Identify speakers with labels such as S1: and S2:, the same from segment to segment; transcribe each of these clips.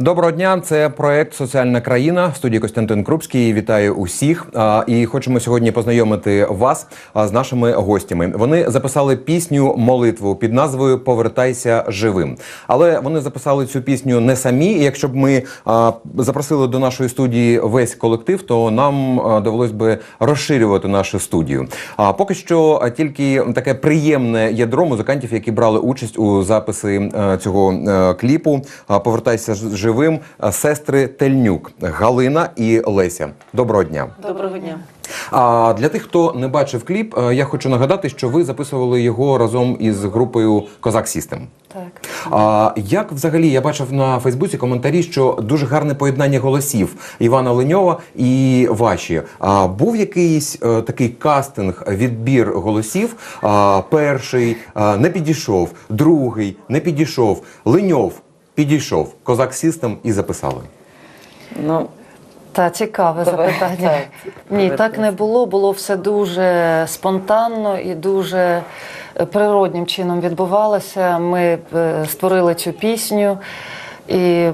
S1: Доброго дня, це проект Соціальна країна в студії Костянтин Крупський. Вітаю усіх. І хочемо сьогодні познайомити вас з нашими гостями. Вони записали пісню молитву під назвою Повертайся живим. Але вони записали цю пісню не самі. Якщо б ми запросили до нашої студії весь колектив, то нам довелось би розширювати нашу студію. А поки що тільки таке приємне ядро музикантів, які брали участь у записи цього кліпу. Повертайся ж- живим. Сестри Тельнюк, Галина і Леся. Доброго дня.
S2: Доброго дня.
S1: А для тих, хто не бачив кліп, е, я хочу нагадати, що ви записували його разом із групою Козак Сістем.
S2: Так.
S1: А як взагалі я бачив на Фейсбуці коментарі, що дуже гарне поєднання голосів Івана Леньова і ваші. А був якийсь е, такий кастинг, відбір голосів? А, перший а, не підійшов, другий не підійшов. Леньов підійшов. Козак Сістем і записали.
S2: Ну,
S3: Та цікаве
S2: Давай,
S3: запитання.
S2: так.
S3: Ні, так не було. Було все дуже спонтанно і дуже е, природнім чином відбувалося. Ми е, створили цю пісню. І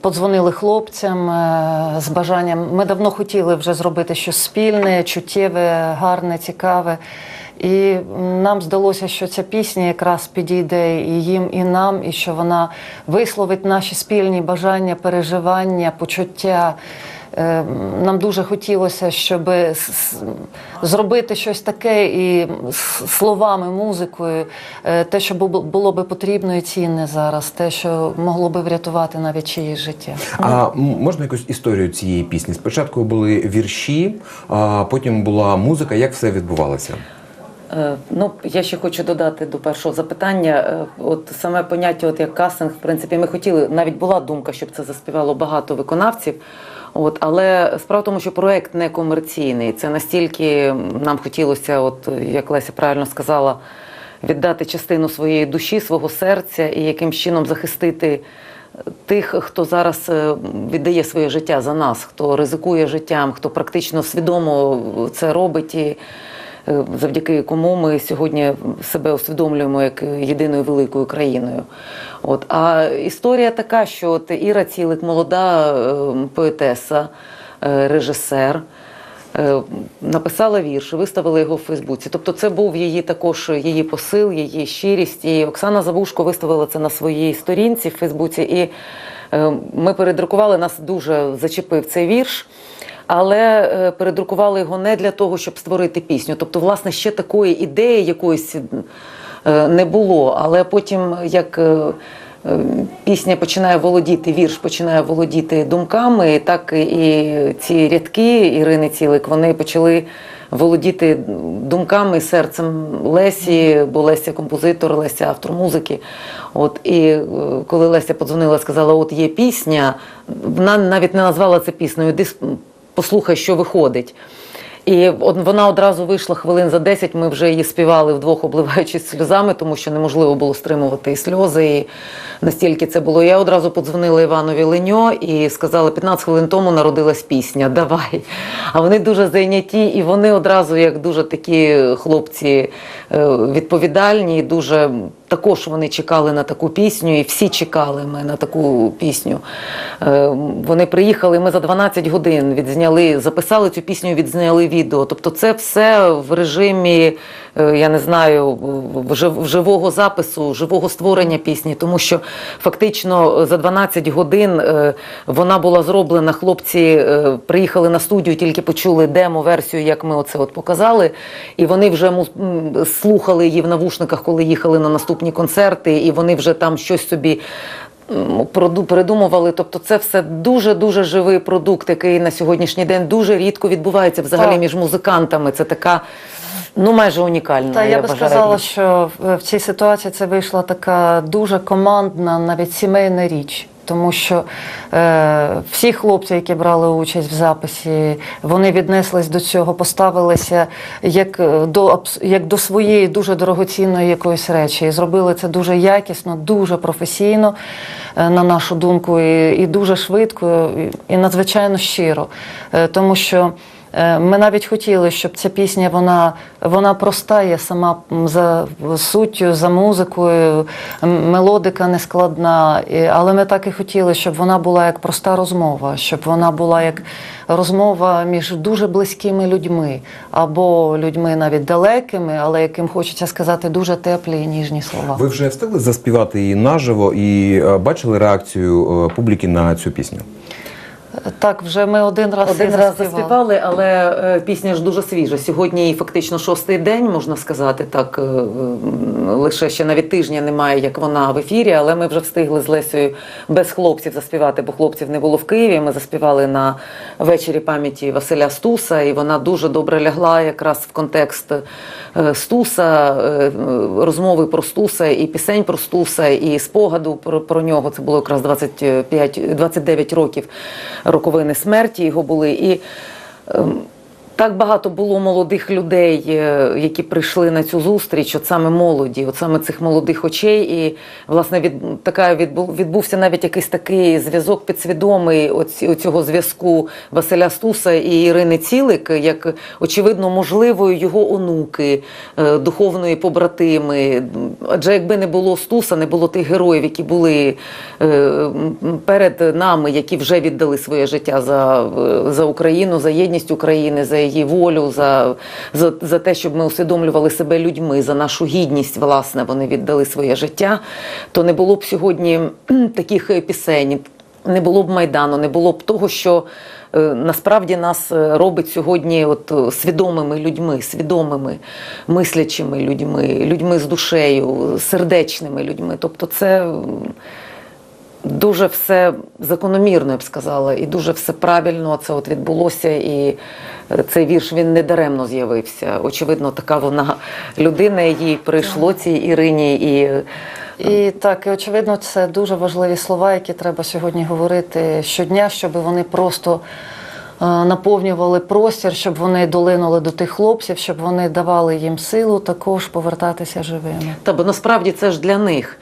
S3: подзвонили хлопцям е, з бажанням. Ми давно хотіли вже зробити щось спільне, чуттєве, гарне, цікаве. І нам здалося, що ця пісня якраз підійде і їм, і нам, і що вона висловить наші спільні бажання, переживання, почуття. Е, Нам дуже хотілося, щоб зробити щось таке і словами, музикою, е, те, що було би потрібно і цінне зараз, те, що могло би врятувати навіть чиїсь життя.
S1: А можна якусь історію цієї пісні? Спочатку були вірші, а потім була музика. Як все відбувалося?
S2: Е, ну, я ще хочу додати до першого запитання. Е, От саме поняття, от як кастинг, в принципі, ми хотіли, навіть була думка, щоб це заспівало багато виконавців. От, але справа в тому, що проект не комерційний. Це настільки нам хотілося, от як Леся правильно сказала, віддати частину своєї душі, свого серця і яким чином захистити тих, хто зараз е, віддає своє життя за нас, хто ризикує життям, хто практично свідомо це робить. І завдяки кому ми сьогодні себе усвідомлюємо як єдиною великою країною. От. А історія така, що от Іра Цілик, молода е, поетеса, е, режисер. е, Написала вірш, виставила його в Фейсбуці. Тобто, це був її також її посил, її щирість. І Оксана Завушко виставила це на своїй сторінці в Фейсбуці. І е, ми передрукували, нас дуже зачепив цей вірш. Але е, передрукували його не для того, щоб створити пісню. Тобто, власне, ще такої ідеї якоїсь е, не було. Але потім, як е, пісня починає володіти, вірш починає володіти думками, так і ці рядки Ірини Цілик вони почали володіти думками і серцем Лесі, бо Леся композитор, Леся автор музики. От і коли Леся подзвонила, сказала: От є пісня, вона навіть не назвала це піснею. Послухай, що виходить. І вона одразу вийшла хвилин за 10, Ми вже її співали вдвох, обливаючись сльозами, тому що неможливо було стримувати і сльози. І настільки це було. Я одразу подзвонила Іванові Леньо і сказала: 15 хвилин тому народилась пісня. Давай. А вони дуже зайняті, і вони одразу, як дуже такі хлопці е, відповідальні, дуже також вони чекали на таку пісню, і всі чекали ми на таку пісню. Е, Вони приїхали, ми за 12 годин відзняли, записали цю пісню, відзняли відео. Тобто, це все в режимі, е, я не знаю, живого запису, живого створення пісні, тому що фактично за 12 годин е, вона була зроблена. Хлопці е, приїхали на студію, тільки почули демо-версію, як ми оце от показали. І вони вже слухали її в навушниках, коли їхали на наступні концерти, і вони вже там щось собі. передумували. тобто це все дуже дуже живий продукт, який на сьогоднішній день дуже рідко відбувається взагалі між музикантами. Це така ну майже унікальна.
S3: Та я би сказала, що в цій ситуації це вийшла така дуже командна, навіть сімейна річ. Тому що е, всі хлопці, які брали участь в записі, вони віднеслись до цього, поставилися як е, до як до своєї дуже дорогоцінної якоїсь речі. І зробили це дуже якісно, дуже професійно, е, на нашу думку, і, і дуже швидко, і, і надзвичайно щиро. Е, тому що Ми навіть хотіли, щоб ця пісня вона, вона проста є сама за суттю, за музикою, мелодика не складна. Але ми так і хотіли, щоб вона була як проста розмова, щоб вона була як розмова між дуже близькими людьми, або людьми навіть далекими, але яким хочеться сказати дуже теплі і ніжні слова.
S1: Ви вже встигли заспівати її наживо і е, бачили реакцію е, публіки на цю пісню?
S3: Так, вже ми один раз
S2: Один раз
S3: заспівали.
S2: заспівали, але е, пісня ж дуже свіжа. Сьогодні фактично шостий день, можна сказати, так е, лише ще навіть тижня немає, як вона в ефірі, але ми вже встигли з Лесею без хлопців заспівати, бо хлопців не було в Києві. Ми заспівали на вечорі пам'яті Василя Стуса, і вона дуже добре лягла якраз в контекст е, Стуса, розмови про Стуса і пісень про Стуса, і спогаду про, про нього. Це було якраз 25, 29 років роковини смерті його були. І ем, так багато було молодих людей, е, які прийшли на цю зустріч, от саме молоді, от саме цих молодих очей. І власне від така відбув, відбувся навіть якийсь такий зв'язок підсвідомий оці, оцього зв'язку Василя Стуса і Ірини Цілик, як очевидно можливою його онуки, е, духовної побратими. Адже якби не було Стуса, не було тих героїв, які були е, перед нами, які вже віддали своє життя за, за Україну, за єдність України, за її волю, за, за, за те, щоб ми усвідомлювали себе людьми, за нашу гідність, власне, вони віддали своє життя, то не було б сьогодні таких е, пісень. Не було б майдану, не було б того, що е, насправді нас е, робить сьогодні от свідомими людьми, свідомими, мислячими людьми, людьми з душею, сердечними людьми. Тобто, це дуже все закономірно, я б сказала, і дуже все правильно це от відбулося. І е, цей вірш він не даремно з'явився. Очевидно, така вона людина, їй прийшло цій Ірині. І е,
S3: І так, і очевидно, це дуже важливі слова, які треба сьогодні говорити щодня, щоб вони просто е, наповнювали простір, щоб вони долинули до тих хлопців, щоб вони давали їм силу також повертатися живими.
S2: Та бо насправді це ж для них.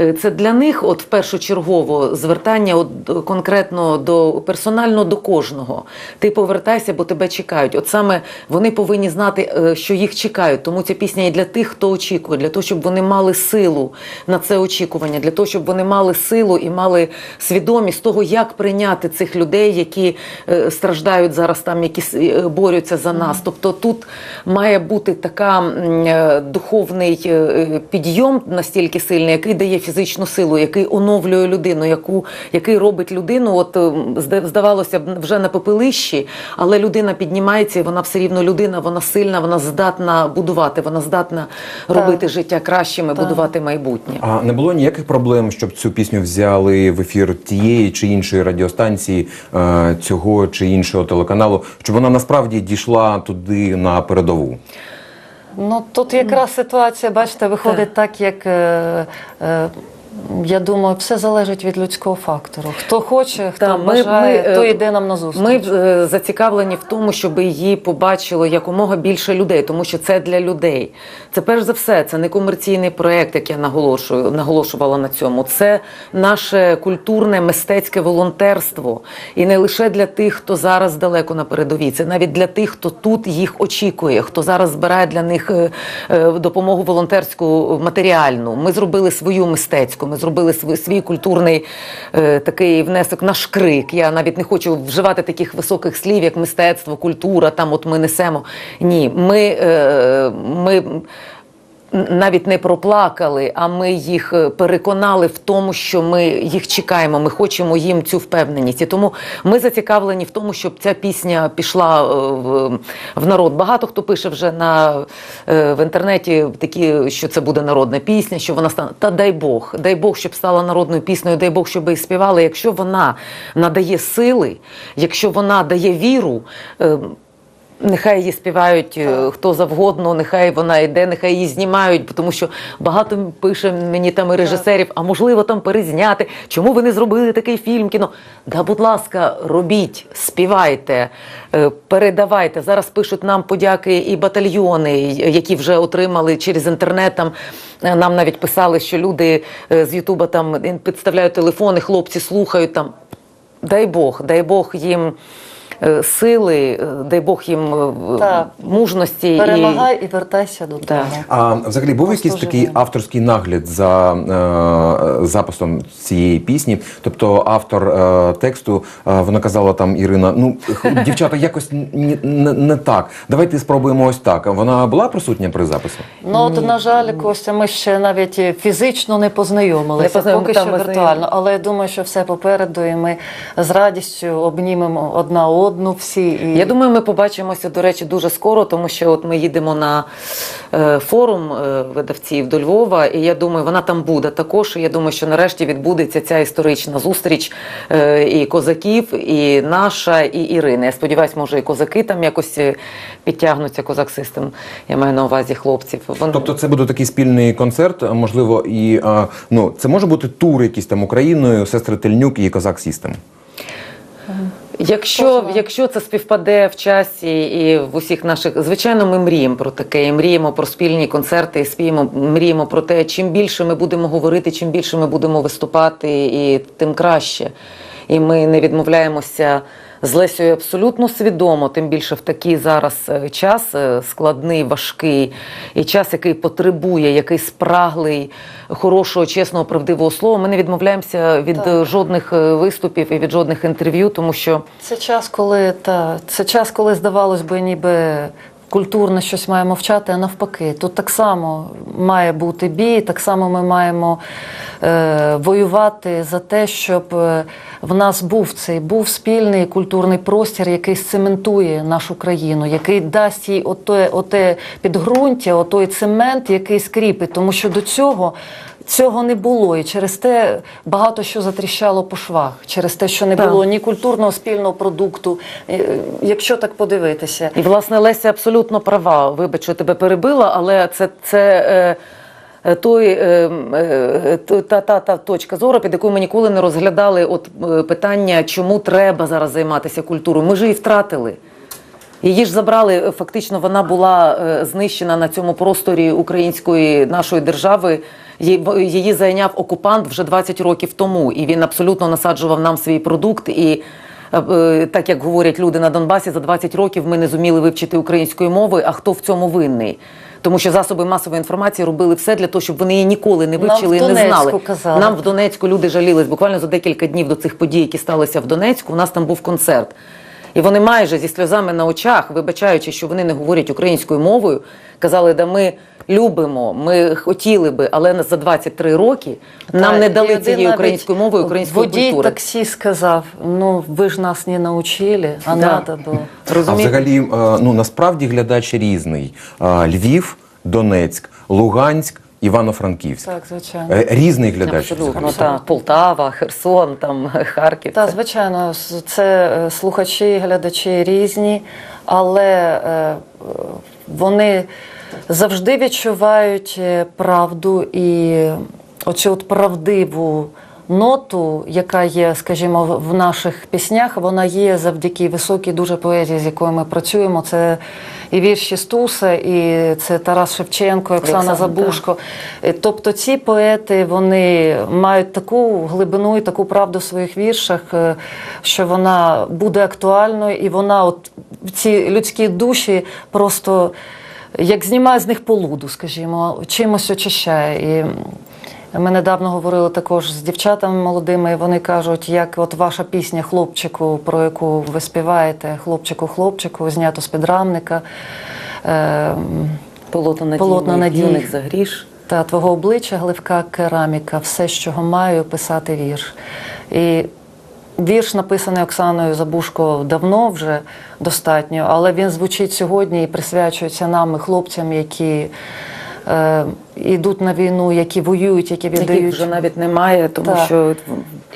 S2: Е, Це для них, от першочергово, звертання от конкретно до персонально до кожного. Ти повертайся, бо тебе чекають. От саме вони повинні знати, е, що їх чекають. Тому ця пісня і для тих, хто очікує, для того, щоб вони мали силу на це очікування, для того, щоб вони мали силу і мали свідомість того, як прийняти цих людей, які е, страждають зараз там, які борються за нас. Тобто тут має бути така духовний підйом настільки сильний, який дає фізичну силу, який оновлює людину, яку, який робить людину. От е, здавалося б, вже на попелищі, але людина піднімається, і вона все рівно людина, вона сильна, вона здатна будувати, вона здатна робити життя кращим і
S3: Так.
S2: будувати майбутнє.
S1: А не було ніяких проблем, щоб цю пісню взяли в ефір тієї чи іншої радіостанції, е, цього чи іншого телеканалу, щоб вона насправді дійшла туди на передову.
S3: Ну тут якраз ситуація, бачите, виходить так, як е, е, я думаю, все залежить від людського фактору. Хто хоче, хто
S2: Та, ми-
S3: бажає,
S2: ми, е,
S3: то йде нам на зустріч.
S2: Ми е, зацікавлені в тому, щоб її побачило якомога більше людей, тому що це для людей. Це перш за все, це не комерційний проект, як я наголошую, наголошувала на цьому. Це наше культурне мистецьке волонтерство. І не лише для тих, хто зараз далеко на передовій, це навіть для тих, хто тут їх очікує, хто зараз збирає для них е, е, допомогу волонтерську матеріальну. Ми зробили свою мистецьку, ми зробили свій, свій культурний е, такий внесок наш крик. Я навіть не хочу вживати таких високих слів, як мистецтво, культура. Там от ми несемо. Ні, ми, е, ми навіть не проплакали, а ми їх е, переконали в тому, що ми їх чекаємо. Ми хочемо їм цю впевненість. І тому ми зацікавлені в тому, щоб ця пісня пішла е, в, в народ. Багато хто пише вже на е, в інтернеті такі, що це буде народна пісня, що вона стане. Та дай Бог, дай Бог, щоб стала народною піснею, дай Бог, щоб її співали. Якщо вона надає сили, якщо вона дає віру. Нехай її співають е, хто завгодно, нехай вона йде, нехай її знімають, тому що багато пише мені там і режисерів, а можливо там перезняти. Чому ви не зробили такий фільм? Кіно? Да, будь ласка, робіть, співайте, е, передавайте. Зараз пишуть нам подяки і батальйони, які вже отримали через інтернет. Там е, нам навіть писали, що люди з Ютуба там підставляють телефони, хлопці слухають там. Дай Бог, дай Бог їм сили, е, дай Бог їм е,
S3: Так.
S2: мужності
S3: Перемагай і вертайся додому.
S2: Так.
S1: А взагалі був
S3: Просто
S1: якийсь такий авторський нагляд за е, записом цієї пісні? Тобто автор е, тексту, е, вона казала там Ірина, ну дівчата, якось н- не, не так. Давайте спробуємо ось так. Вона була присутня при записі?
S3: Ну, от, на жаль, Костя, ми ще навіть фізично не познайомилися,
S2: Не познайом-
S3: поки що
S2: знайомі.
S3: Але я думаю, що все попереду, і ми з радістю обнімемо одна одну всі. І...
S2: Я думаю, ми побачимося, до речі, дуже скоро, тому що от ми їдемо на е, форум е, видавців до Львова, і я думаю, вона там буде також. І я думаю, що нарешті відбудеться ця історична зустріч е, і козаків, і наша, і Ірини. Я сподіваюся, може, і козаки там якось е, підтягнуться, козак систем. Я маю на увазі хлопців. Вон-
S1: Тобто це буде такий спільний концерт, можливо, і а, ну це може бути тур якийсь там Україною, сестри Тельнюк і Козак Сістем.
S2: Якщо, якщо це співпаде в часі і в усіх наших, звичайно, ми мріємо про таке, і мріємо про спільні концерти, і спіємо, мріємо про те, чим більше ми будемо говорити, чим більше ми будемо виступати, і тим краще. І ми не відмовляємося з Лесією абсолютно свідомо, тим більше в такий зараз е, час е, складний, важкий, і час, який потребує, який спраглий хорошого, чесного, правдивого слова. Ми не відмовляємося від
S3: Так.
S2: е, жодних виступів і від жодних інтерв'ю, тому що
S3: Це час, коли та це час, коли здавалось би, ніби культурно щось має мовчати, а навпаки, тут так само має бути бій, так само ми маємо е, воювати за те, щоб е, в нас був цей був спільний культурний простір, який сцементує нашу країну, який дасть їй оте, оте підґрунтя, отой цемент, який скріпить, тому що до цього. Цього не було, і через те багато що затріщало по швах, через те, що не
S2: Так.
S3: було ні культурного спільного продукту. Е, Якщо так подивитися,
S2: І власне Леся абсолютно права. Вибач, що тебе перебила, але це, це е, е, той, е, та, та, та точка зору, під якою ми ніколи не розглядали от, питання, чому треба зараз займатися культурою. Ми ж її втратили. Її ж забрали, фактично вона була знищена на цьому просторі української нашої держави. Її- зайняв окупант вже 20 років тому, і він абсолютно насаджував нам свій продукт. І е, е, так як говорять люди на Донбасі, за 20 років ми не зуміли вивчити української мови. А хто в цьому винний? Тому що засоби масової інформації робили все для того, щоб вони її ніколи не вивчили
S3: в
S2: і не знали.
S3: казали.
S2: Нам в Донецьку люди жалілись. Буквально за декілька днів до цих подій, які сталися в Донецьку, у нас там був концерт. І вони майже зі сльозами на очах, вибачаючи, що вони не говорять українською мовою, казали, да ми любимо, ми хотіли би, але за 23 роки нам
S3: Та,
S2: не дали цієї української мови, української
S3: водій
S2: культури.
S3: таксі сказав: ну ви ж нас не навчили, а
S2: Да.
S3: надо було.
S1: А взагалі, е, ну насправді глядач різний: Е, Львів, Донецьк, Луганськ, Івано-Франківськ.
S3: Так, звичайно.
S1: Е, Різний глядач.
S2: Абсолютно,
S1: взагалі.
S2: та, Полтава, Херсон, там, Харків.
S3: Так, звичайно, це е, слухачі, глядачі різні, але е, вони завжди відчувають правду і оцю от правдиву ноту, яка є, скажімо, в- наших піснях, вона є завдяки високій дуже поезії, з якою ми працюємо. Це і вірші Стуса, і це Тарас Шевченко, Оксана
S2: Олександр,
S3: Забушко. Е, Тобто ці поети вони мають таку глибину і таку правду в своїх віршах, е, що вона буде актуальною, і вона, от ці людські душі, просто як знімає з них полуду, скажімо, чимось очищає. І ми недавно говорили також з дівчатами молодими, і вони кажуть, як от ваша пісня хлопчику, про яку ви співаєте, хлопчику, хлопчику, знято з підрамника. Е,
S2: Полотна моїх
S3: надії.
S2: юних за гріш.
S3: та твого обличчя гливка кераміка, все, з чого маю писати вірш. І вірш, написаний Оксаною Забушко, давно вже достатньо, але він звучить сьогодні і присвячується нам, і хлопцям, які йдуть на війну, які воюють, які
S2: Яких
S3: віддають.
S2: вже навіть немає, тому
S3: Так.
S2: що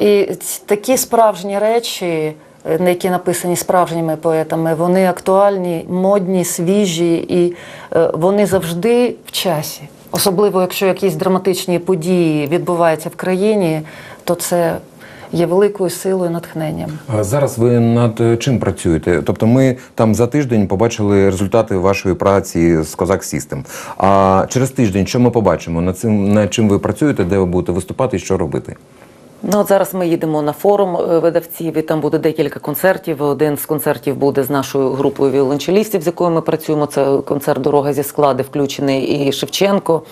S3: І такі справжні речі, е, на які написані справжніми поетами, вони актуальні, модні, свіжі, і е, вони завжди в часі. Особливо, якщо якісь драматичні події відбуваються в країні, то це є великою силою натхненням.
S1: А Зараз ви над е, чим працюєте? Тобто, ми там за тиждень побачили результати вашої праці з Козак Сістем. А через тиждень що ми побачимо? Над цим над чим ви працюєте, де ви будете виступати і що робити?
S2: Ну, от зараз ми їдемо на форум е, видавців, і там буде декілька концертів. Один з концертів буде з нашою групою віолончелістів, з якою ми працюємо. Це концерт Дорога зі склади, включений і Шевченко,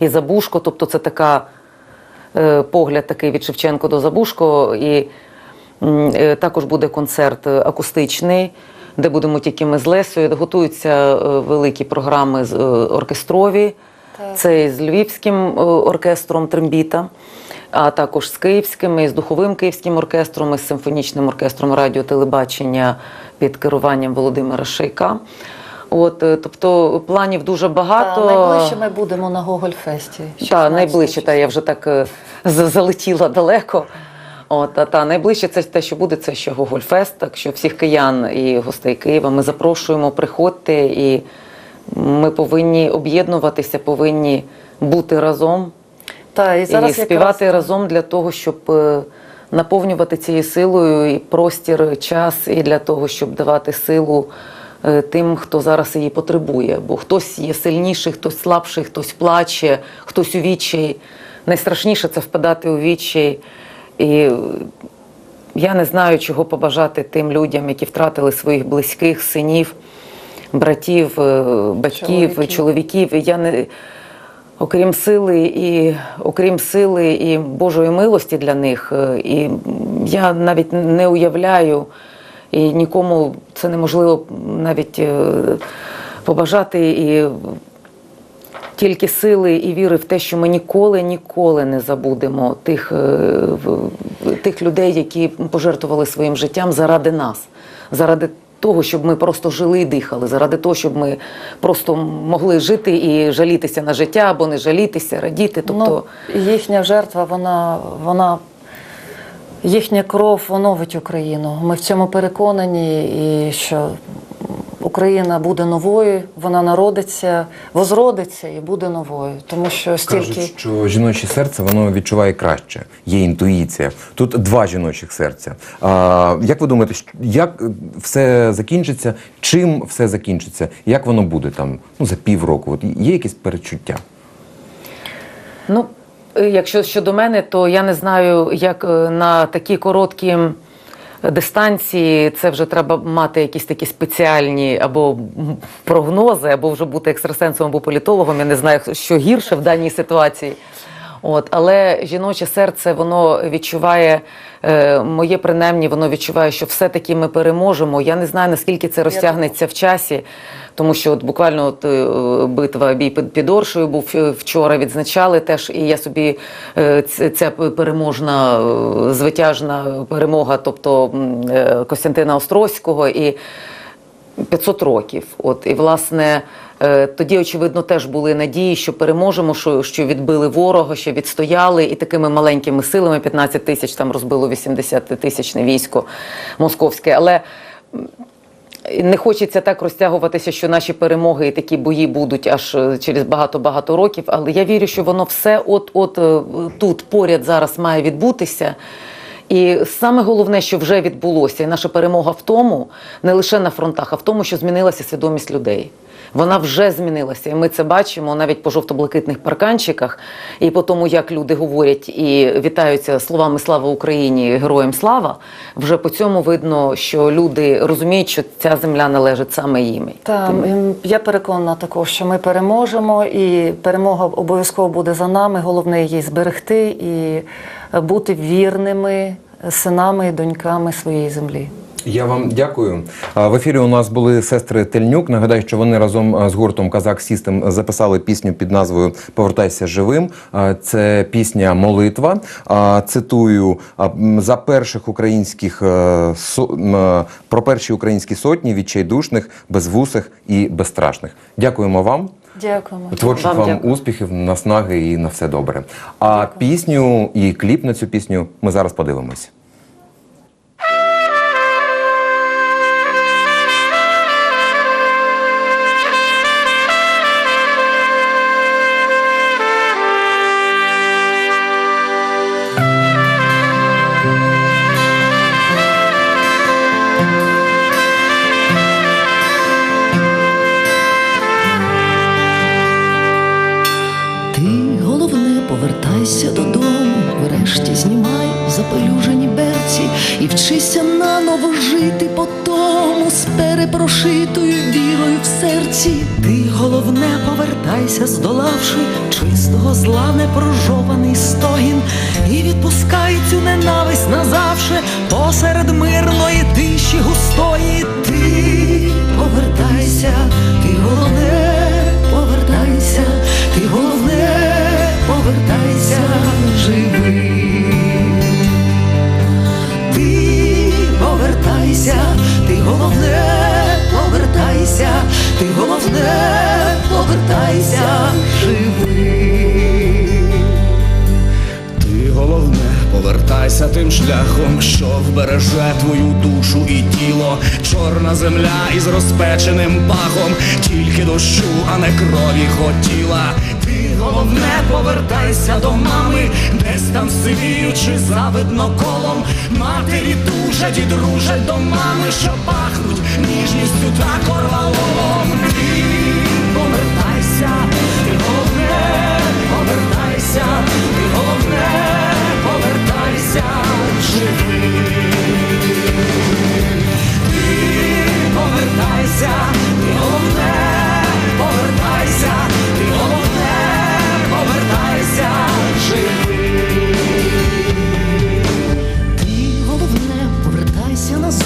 S2: і Забушко. Тобто це така погляд такий від Шевченко до Забушко. І е, також буде концерт е, акустичний, де будемо тільки ми з Лесою. Готуються е, великі програми з е, оркестрові.
S3: Так.
S2: Це і з Львівським е, оркестром Трембіта, а також з Київським, і з духовим київським оркестром, і з симфонічним оркестром радіотелебачення під керуванням Володимира Шейка. От, е, тобто планів дуже багато.
S3: Та, найближче ми будемо на Гогольфесті.
S2: Так, найближче, та я вже так е, залетіла далеко. От, а та найближче це те, що буде, це ще Гогольфест. Так що всіх киян і гостей Києва ми запрошуємо, приходьте, і ми повинні об'єднуватися, повинні бути разом
S3: Та, і зараз
S2: і співати
S3: якраз-
S2: разом для того, щоб е, наповнювати цією силою і простір, час, і для того, щоб давати силу тим, хто зараз її потребує. Бо хтось є сильніший, хтось слабший, хтось плаче, хтось у відчай. Найстрашніше це впадати у відчай. І е, я не знаю, чого побажати тим людям, які втратили своїх близьких, синів, братів, е, батьків,
S3: Чоловіків.
S2: чоловіків. Я не окрім сили і окрім сили і Божої милості для них. е, І я навіть не уявляю, і нікому це неможливо навіть е, побажати. І тільки сили і віри в те, що ми ніколи, ніколи не забудемо тих, е, тих людей, які пожертвували своїм життям заради нас, заради того, щоб ми просто жили і дихали, заради того, щоб ми просто могли жити і жалітися на життя або не жалітися, радіти. Тобто,
S3: Ну, їхня жертва, вона, вона, їхня кров оновить Україну. Ми в цьому переконані, і що Україна буде новою, вона народиться, возродиться і буде новою. Тому що стільки.
S1: Кажуть, що жіноче серце воно відчуває краще, є інтуїція. Тут два жіночих серця. А, як ви думаєте, як все закінчиться? Чим все закінчиться? Як воно буде там ну, за півроку? От є якісь перечуття?
S2: Ну, якщо щодо мене, то я не знаю, як е, на такі короткі дистанції це вже треба мати якісь такі спеціальні або прогнози, або вже бути екстрасенсом або політологом. Я не знаю, що гірше в даній ситуації. От, але жіноче серце воно відчуває, е, моє принаймні, воно відчуває, що все-таки ми переможемо. Я не знаю, наскільки це розтягнеться в часі, тому що от буквально от, е, битва бій під, під Оршею був е, вчора, відзначали теж, і я собі е, ця переможна, е, звитяжна перемога, тобто е, Костянтина Острозького і 500 років. От і власне тоді, очевидно, теж були надії, що переможемо, що, що відбили ворога, що відстояли, і такими маленькими силами 15 тисяч там розбило 80 тисячне військо московське. Але не хочеться так розтягуватися, що наші перемоги і такі бої будуть аж е, через багато-багато років. Але я вірю, що воно все от-от е, тут поряд зараз має відбутися. І саме головне, що вже відбулося, і наша перемога в тому, не лише на фронтах, а в тому, що змінилася свідомість людей. Вона вже змінилася, і ми це бачимо навіть по жовто-блакитних парканчиках, і по тому, як люди говорять і вітаються словами Слава Україні, героям слава. Вже по цьому видно, що люди розуміють, що ця земля належить саме їм.
S3: Та, я переконана також, що ми переможемо, і перемога обов'язково буде за нами. Головне її зберегти і бути вірними синами і доньками своєї землі.
S1: Я вам дякую. В ефірі у нас були сестри Тельнюк. Нагадаю, що вони разом з гуртом Казак Сістем записали пісню під назвою Повертайся живим. Це пісня Молитва. Цитую за перших українських е, е, про перші українські сотні відчайдушних, безвусих і безстрашних. Дякуємо вам.
S3: Дякуємо.
S1: Творчих
S2: Вам
S1: вам,
S2: дякую.
S1: успіхів, наснаги і на все добре. А пісню і кліп на цю пісню ми зараз подивимось.
S4: З перепрошитою вірою в серці. Ти головне повертайся, здолавши чистого зла непрожований стогін, і відпускай цю ненависть назавше посеред мирної тиші густої. Ти повертайся, ти головне, повертайся, ти головне, повертайся живий. Ти повертайся, головне, повертайся, ти головне, повертайся живий.
S5: Ти головне, повертайся тим шляхом, що вбереже твою душу і тіло, чорна земля із розпеченим пахом, тільки дощу, а не крові хотіла. Головне, повертайся до мами, десь там сивіючи завидно колом. Матері тужать і дружать до мами, що пахнуть ніжністю та корвалолом. Ти повертайся, ти головне, повертайся, ти головне, повертайся живий. Ти повертайся, ти головне, повертайся,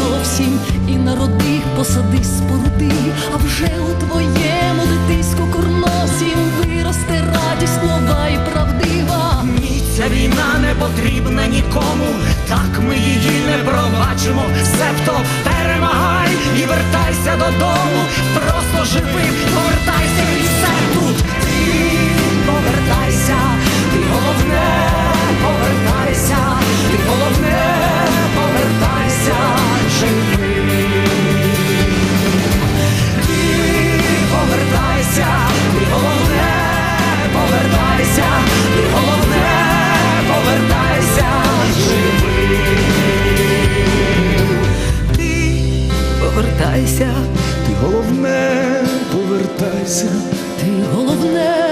S4: назовсім і народи, посади споруди, а вже у твоєму дитиську курносім виросте радість нова і правдива.
S5: Ні, ця війна не потрібна нікому, так ми її не пробачимо. Себто перемагай і вертайся додому. Просто живи, повертайся і все тут. Ти повертайся, ти головне, повертайся, ти головне, повертайся, повертайся, ти головне, повертайся, живий.
S4: Ти повертайся,
S5: Ти головне, повертайся.
S4: ти головне,